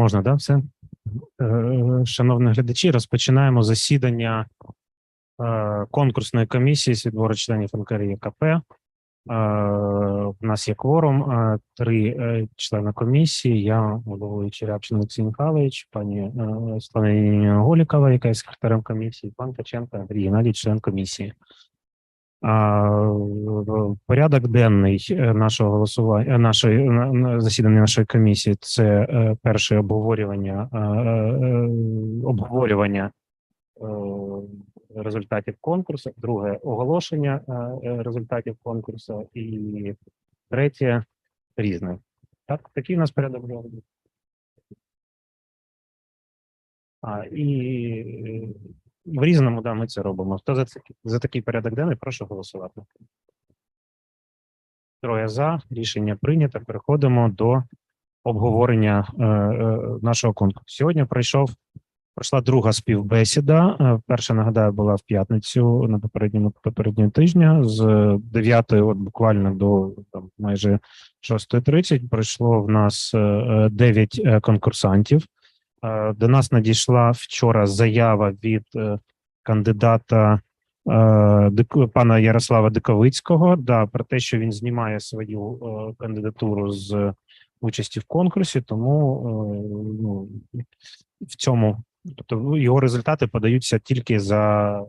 Можна, да, все? Е, Шановні глядачі, розпочинаємо засідання е, конкурсної комісії з відбору членів НКРЄКП. Е, У нас є кворум, е, три е, члени комісії. Я головуючий Рябчин Олексій Михайлович, пані е, Голікова, яка є секретарем комісії, пан Ткаченко Андрій Геннадій, член комісії. Порядок денний е, нашого голосування, е, нашої на- на- засідання нашої комісії це е, перше обговорювання е, е, обговорювання е, результатів конкурсу, друге оголошення е, е, результатів конкурсу, і третє різне. Так, такий у нас порядок денний. А, і е, в різному, да, ми це робимо. Хто за, за такий порядок денний, прошу голосувати. Троє за, рішення прийнято. Переходимо до обговорення е, е, нашого конкурсу. Сьогодні пройшов, пройшла друга співбесіда. Е, перша, нагадаю, була в п'ятницю на попередньому попереднього тижня з 9 от буквально до там, майже 6.30 пройшло в нас 9 конкурсантів. Е, До нас надійшла вчора заява від кандидата пана Ярослава Диковицького да, про те, що він знімає свою е, кандидатуру з участі в конкурсі, тому е, ну, в цьому, тобто його результати подаються тільки за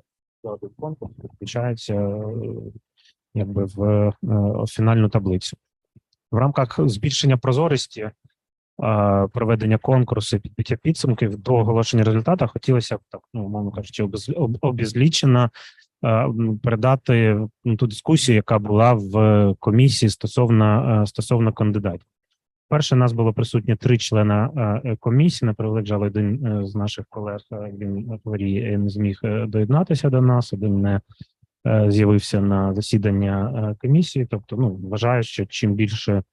конкурс, включаються е, якби в е, фінальну таблицю. В рамках збільшення прозорості е, проведення конкурсу і підбиття підсумків до оголошення результату хотілося б так, ну, умовно кажучи, обез- е, передати ну, ту дискусію, яка була в комісії стосовно, е, стосовно кандидатів. Перше, нас було присутні три члена е, комісії. На превелик жаль, один з наших колег він хворіє, не зміг доєднатися до нас, один не з'явився на засідання комісії. Тобто, ну вважаю, що чим більше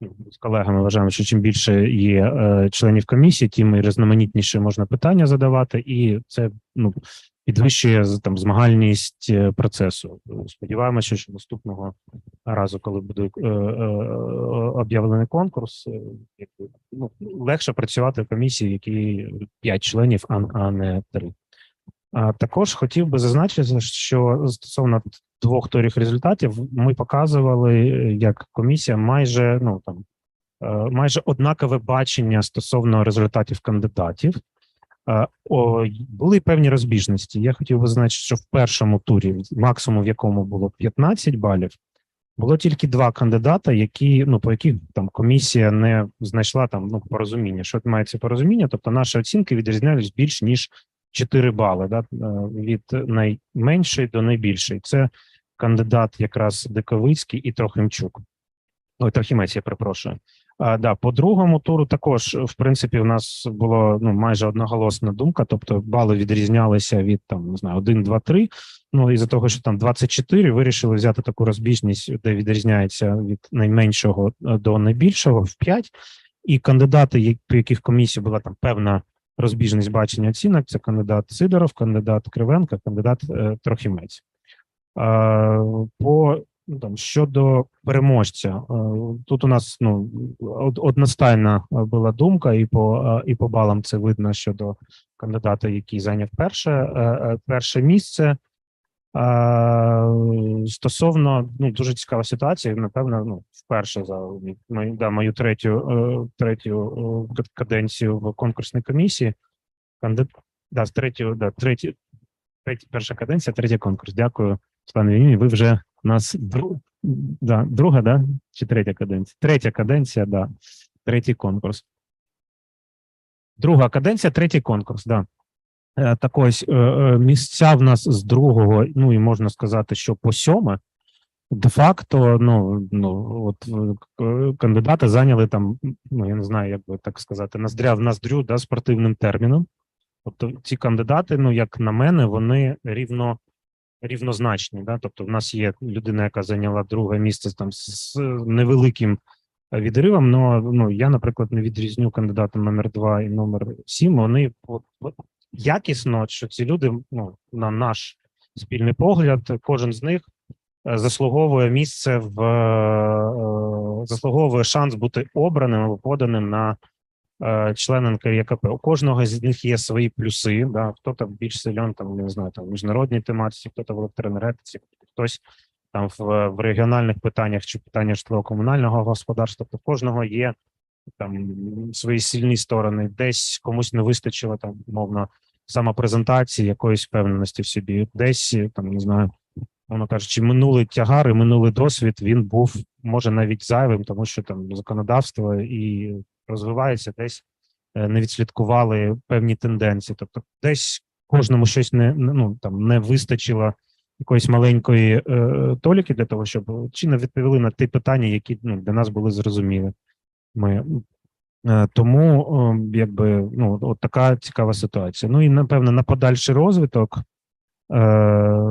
ну, з колегами вважаємо, що чим більше є членів комісії, тим і різноманітніше можна питання задавати, і це ну підвищує там змагальність е, процесу. Сподіваємося, що наступного разу, коли буде е, е, об'явлений конкурс, ну, легше працювати в комісії, які п'ять членів, а, а не три. А також хотів би зазначити, що стосовно двох турів результатів ми показували як комісія майже ну там майже однакове бачення стосовно результатів кандидатів. Е, о, були певні розбіжності. Я хотів би зазначити, що в першому турі, максимум в якому було 15 балів, було тільки два кандидата, які ну по яких там комісія не знайшла там ну порозуміння. Що мається порозуміння? Тобто наші оцінки відрізнялись більш ніж 4 бали, да, е, від найменшої до найбільшої. Це кандидат якраз Диковицький і Трохимчук. Ой, Трохимець, я перепрошую. А, да, по другому туру також, в принципі, у нас було ну майже одноголосна думка, тобто бали відрізнялися від там не знаю 1, 2, 3. Ну і за того, що там 24, вирішили взяти таку розбіжність, де відрізняється від найменшого е, до найбільшого в 5. І кандидати, по яких комісії була там певна розбіжність бачення оцінок, це кандидат Сидоров, кандидат Кривенко, кандидат е, Трохимець. Е, по ну, там щодо переможця, е, тут у нас ну од- одностайна е, була думка, і по е, і по балам це видно щодо кандидата, який зайняв перше, перше місце. Стосовно ну дуже цікава ситуація. Напевно, ну вперше за мою, да, мою третю третю каденцію в конкурсній комісії. Кандидат да, з третю, да, третю, третя, перша каденція, третій конкурс. Дякую, пане Віні. Ви вже у нас друг, да, друга, да? Чи третя каденція? Третя каденція, да, третій конкурс. Друга каденція, третій конкурс, да. Е, Так ось е, е, місця в нас з другого, ну і можна сказати, що по сьоме, де-факто, ну, ну от кандидати зайняли там, ну я не знаю, як би так сказати, ноздря в ноздрю да, спортивним терміном. Тобто ці кандидати, ну як на мене, вони рівно рівнозначні. Да? Тобто, в нас є людина, яка зайняла друге місце там з невеликим е, відривом. Но ну я, наприклад, не відрізню кандидата номер 2 і номер 7. Вони от, от, якісно, що ці люди, ну на наш спільний погляд, кожен з них е, заслуговує місце в е, заслуговує шанс бути обраним або поданим на члени НКРЄКП. У кожного з них є свої плюси. Да? Хто там більш силен, там не знаю, там в міжнародній тематиці, хто там в електроенергетиці, хтось там в, в регіональних питаннях чи питаннях житлово-комунального господарства. То в кожного є там свої сильні сторони. Десь комусь не вистачило там, мовно, самопрезентації, якоїсь впевненості в собі. Десь там не знаю, воно кажучи, минулий тягар і минулий досвід він був може навіть зайвим, тому що там законодавство і розвивається, десь е, не відслідкували певні тенденції. Тобто, десь кожному щось не ну там не вистачило якоїсь маленької е, толіки для того, щоб чи не відповіли на ті питання, які ну, для нас були зрозумілі. Ми Е, Тому е, якби ну от така цікава ситуація. Ну і напевно на подальший розвиток е,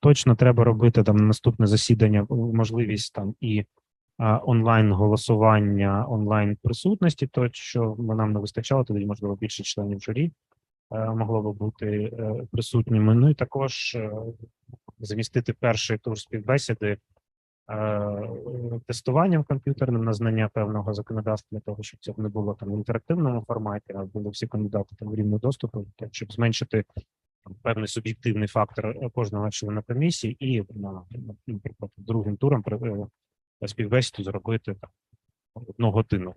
точно треба робити там наступне засідання, можливість там і онлайн голосування, онлайн присутності, то що нам не вистачало, тоді можливо більше членів журі е, могло би бути е, присутніми. Ну і також е, замістити перший тур співбесіди тестуванням комп'ютерним на знання певного законодавства для того, щоб це не було там в інтерактивному форматі, а були всі кандидати там в рівні доступу, щоб зменшити певний суб'єктивний фактор кожного члена комісії, і наприклад, другим туром співбесіду зробити там одну годину.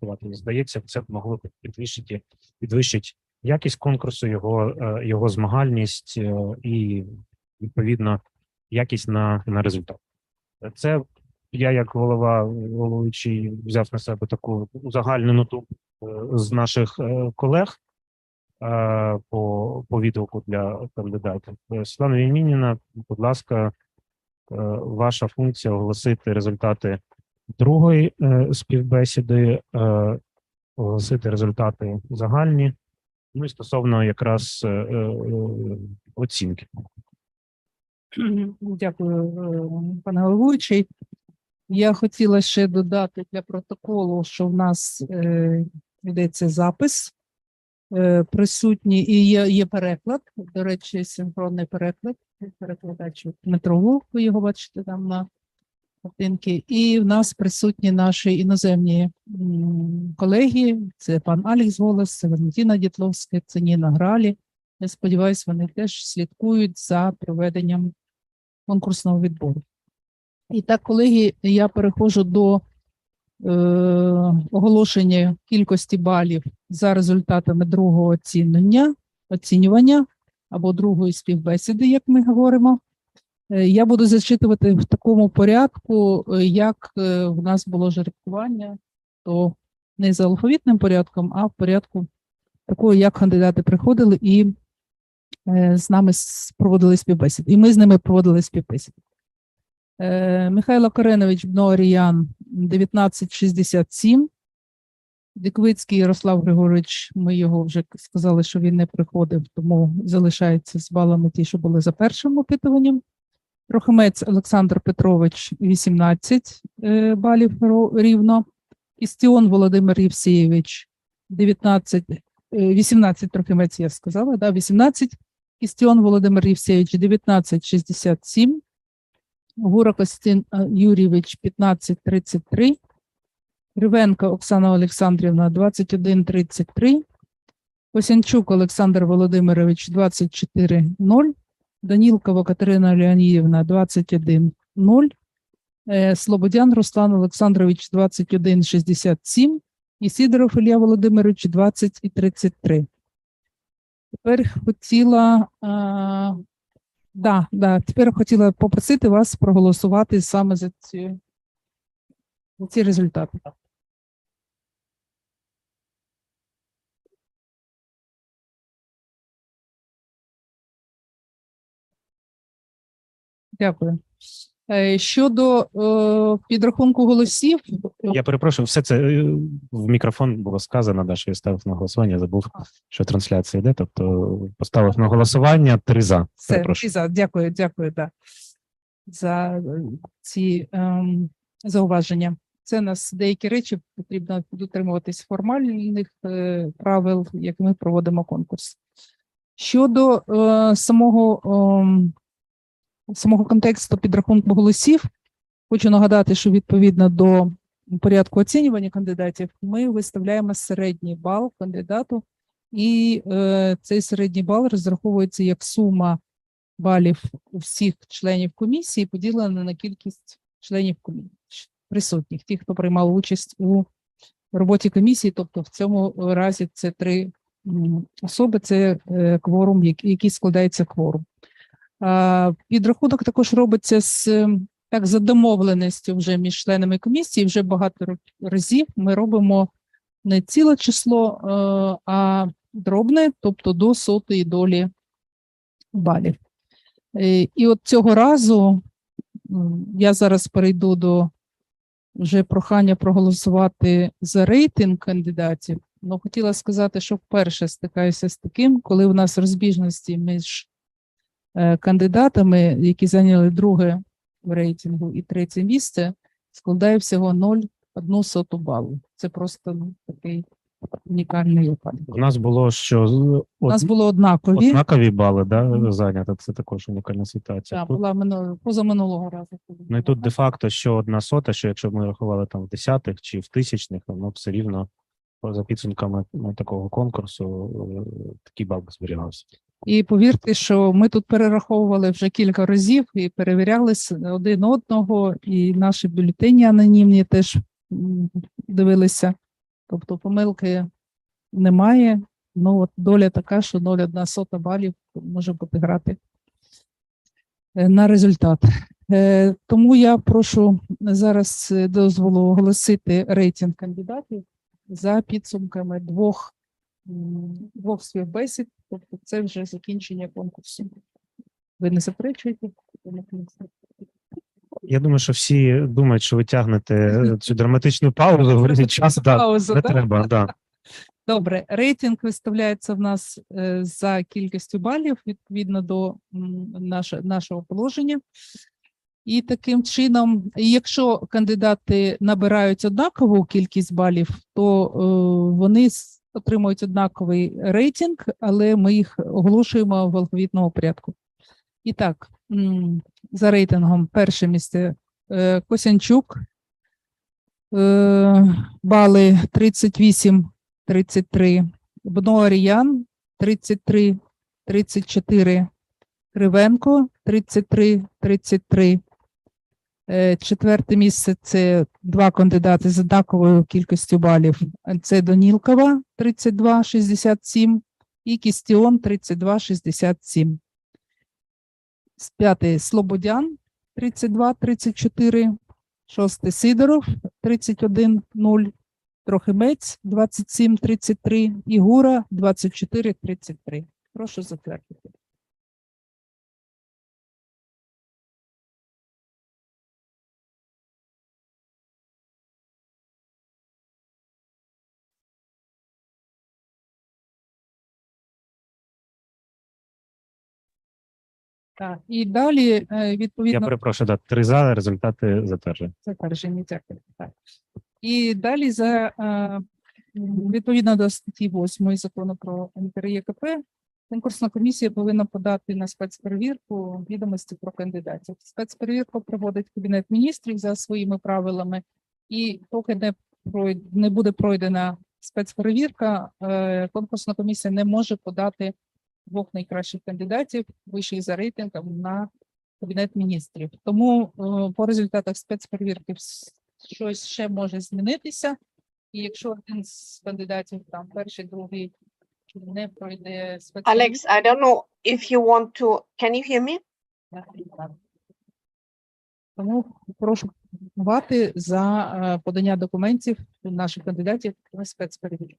було. Здається, це б могло підвищити підвищити якість конкурсу, його е, його змагальність е, і відповідно якість на, на результат. Це я, як голова головуючий, взяв на себе таку узагальнену думку е, з наших е, колег е, по, по відгуку для кандидатів. Е, Світлана Вімініна, будь ласка, е, ваша функція оголосити результати другої е, співбесіди, е, оголосити результати загальні. Ну і стосовно якраз е, е, оцінки. Дякую, е, пане головуючий. Я хотіла ще додати для протоколу, що в нас е, йдеться запис е, присутній і є, є переклад. До речі, синхронний переклад. Перекладач Дмитро Вовк, ви його бачите там на картинки. І в нас присутні наші іноземні колеги. Це пан Алекс Голос, це Валентина Дітловська, це Ніна Гралі. Я сподіваюся, вони теж слідкують за проведенням конкурсного відбору. І так, колеги, я переходжу до е, оголошення кількості балів за результатами другого оцінення, оцінювання або другої співбесіди, як ми говоримо. Е, Я буду зачитувати в такому порядку, е, як е, в нас було жеребкування, то не за алфавітним порядком, а в порядку такого, як кандидати приходили і з нами проводили співбесіди. І ми з ними проводили співбесіди. Е, Михайло Коренович Бноаріян 1967. Диквицький Ярослав Григорович, ми його вже сказали, що він не приходив, тому залишається з балами ті, що були за першим опитуванням. Трохимець Олександр Петрович 18 е, балів рівно. Істіон Володимир Євсеєвич 19, е, 18 Трохимець, я сказала, да, 18. Істіон Володимир Євсеєвич 1967. Гура Костян е, Юрійович 1533. Кривенко Оксана Олександрівна 2133. Косянчук Олександр Володимирович 24.0. Данілкова Катерина Леонідівна 21.0. Е, Слободян Руслан Олександрович 21.67. І Сидоров Ілля Володимирович 20 і 33. Тепер хотіла, а, да, да, тепер хотіла попросити вас проголосувати саме за ці, за ці результати. Дякую. Е, Щодо е, підрахунку голосів, Я перепрошую, все це е, в мікрофон було сказано, да, що я ставив на голосування, забув, що трансляція йде. Тобто поставив на голосування три за. Все, Перепрошую. і за. Дякую, дякую, да. за е, ці ем, зауваження. Це нас деякі речі потрібно дотримуватись формальних е, правил, як ми проводимо конкурс. Щодо е, самого, ем, самого контексту підрахунку голосів, хочу нагадати, що відповідно до порядку оцінювання кандидатів ми виставляємо середній бал кандидату, і е, цей середній бал розраховується як сума балів у всіх членів комісії, поділена на кількість членів комісії присутніх, ті, хто приймав участь у роботі комісії, тобто в цьому разі це три особи, це е, кворум, який складається кворум. А, Підрахунок також робиться з ем, так за домовленістю вже між членами комісії. Вже багато разів ми робимо не ціле число, е, а дробне, тобто до сотої долі балів. Е, І от цього разу я зараз перейду до вже прохання проголосувати за рейтинг кандидатів. Ну, хотіла сказати, що вперше стикаюся з таким, коли у нас розбіжності між е, кандидатами, які зайняли друге в рейтингу і третє місце, складає всього 0,1 соту балу. Це просто ну, такий унікальний випадок. У нас було що У нас було однакові. однакові бали, да, зайнято. Це також унікальна ситуація. Так, була минулого, позаминулого разу. Ну і тут де-факто, що одна сота, що якщо б ми рахували там в десятих чи в тисячних, воно все рівно за підсумками ну, такого конкурсу е, такий бал зберігався. І повірте, що ми тут перераховували вже кілька разів і перевіряли один одного, і наші бюлетені анонімні теж дивилися. Тобто помилки немає. Ну от доля така, що 0,1 сота балів може бути грати е, на результат. Е, Тому я прошу зараз е, дозволу оголосити рейтинг кандидатів за підсумками двох, двох співбесід, тобто це вже закінчення конкурсу. Ви не заперечуєте? Я думаю, що всі думають, що ви тягнете е, цю драматичну паузу в час. Да, Паузу, не так? треба, да. Добре, рейтинг виставляється в нас е, за кількістю балів відповідно до нашого положення. І таким чином, якщо кандидати набирають однакову кількість балів, то е, вони отримують однаковий рейтинг, але ми їх оголошуємо в алфавітному порядку. І так, за рейтингом перше місце е, Косянчук, е, бали 38 33, Бноаріян 33, 34, Кривенко 33, 33. Е, Четверте місце це два кандидати з однаковою кількістю балів. Це Донілкова 32, 67 і Кістіон 32, 67. З П'ятий Слободян 32, 34. Шостий Сидоров 31, 0. Трохимець 2733 і Гура 2433. Прошу затвердити. Так, і далі, е, Я відповідно, перепрошую, да, три за результати затверджені. затверджені. Дякую. Так. І далі за е, відповідно до статті 8 закону про НКРЄКП, конкурсна комісія повинна подати на спецперевірку відомості про кандидатів. Спецперевірку проводить Кабінет міністрів за своїми правилами, і поки не пройд- не буде пройдена спецперевірка, е, конкурсна комісія не може подати двох найкращих кандидатів вищих за рейтингом на Кабінет міністрів. Тому е, по результатах спецперевірки щось ще може змінитися. І якщо один з кандидатів, там перший, другий не пройде спецперевірку, Alex, I don't know if you want to, can you hear me? тому прошу голосувати за е, подання документів наших кандидатів на спецперевірку.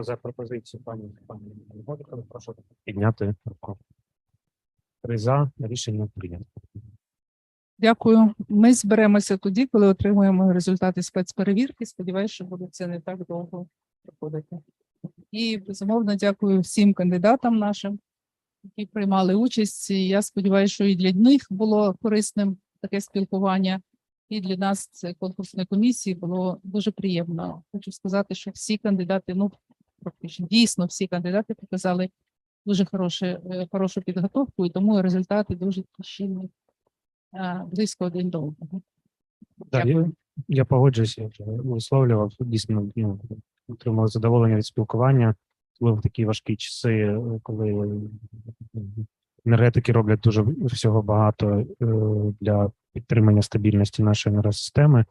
За пропозицію пані пані прошу підняти руку. Три за рішення прийнято. Дякую. Ми зберемося тоді, коли отримуємо результати спецперевірки. Сподіваюся, що буде це не так довго проходити. І безумовно дякую всім кандидатам нашим, які приймали участь. І я сподіваюся, що і для них було корисним таке спілкування, і для нас, це конкурсної комісії, було дуже приємно. Хочу сказати, що всі кандидати, ну практично дійсно всі кандидати показали дуже хороше, е, хорошу підготовку, і тому результати дуже щільні. близько один до одного. Да, я- Я погоджуюся, я вже висловлював. Дійсно, ну, отримали задоволення від спілкування. Коли в такі важкі часи, е, коли е, енергетики роблять дуже всього багато е, для підтримання стабільності нашої енергосистеми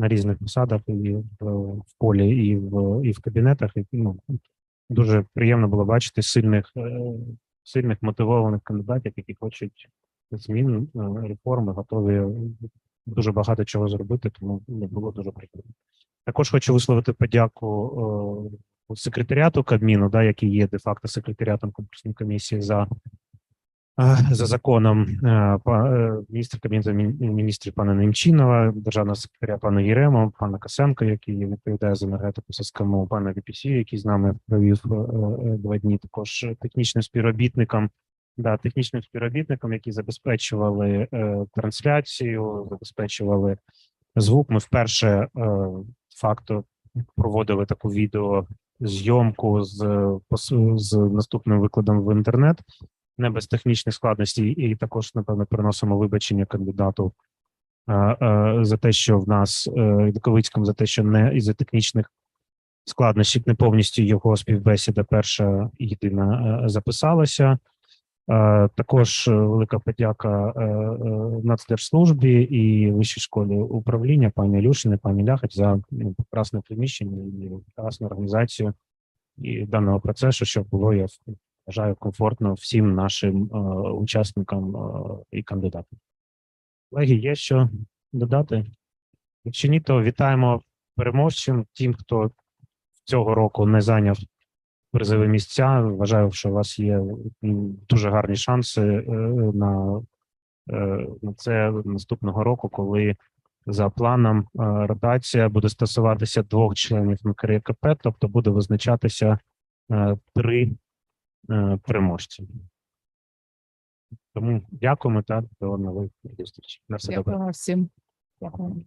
на різних посадах, і в, полі, і в, і в кабінетах. І, ну, дуже приємно було бачити сильних, е, сильних мотивованих кандидатів, які хочуть змін, е, реформи, готові дуже багато чого зробити, тому не було дуже приємно. Також хочу висловити подяку е, секретаріату Кабміну, да, який є де-факто секретаріатом конкурсної комісії за, за законом е, па- е, міністр Кабміну міністрів пана Немчинова, державного секретаря пана Єремо, пана Косенко, який відповідає за енергетику СКМУ, пана VPC, який з нами провів е, е, два дні, також технічним співробітникам да, технічним співробітникам, які забезпечували е, трансляцію, забезпечували звук. Ми вперше е, факту проводили таку відеозйомку з, пос- з наступним викладом в інтернет, не без технічних складностей, і також, напевно, приносимо вибачення кандидату е, е, за те, що в нас е, Ковицькому, за те, що не із-за технічних складнощів не повністю його співбесіда перша єдина записалася. Також велика подяка Нацдержслужбі і Вищій школі управління пані Ілюшини, пані Ляхач за ну, прекрасне приміщення і прекрасну організацію і даного процесу, щоб було, я вважаю, комфортно всім нашим е, учасникам е, і кандидатам. Колеги, є що додати? Якщо ні, то вітаємо переможців, тим, хто цього року не зайняв призові місця. Вважаю, що у вас є дуже гарні шанси е, на, на це наступного року, коли за планом ротація буде стосуватися двох членів НКРКП, тобто буде визначатися три е, переможці. Тому дякуємо та до нових зустрічей. На все добре. Дякую всім. Дякую.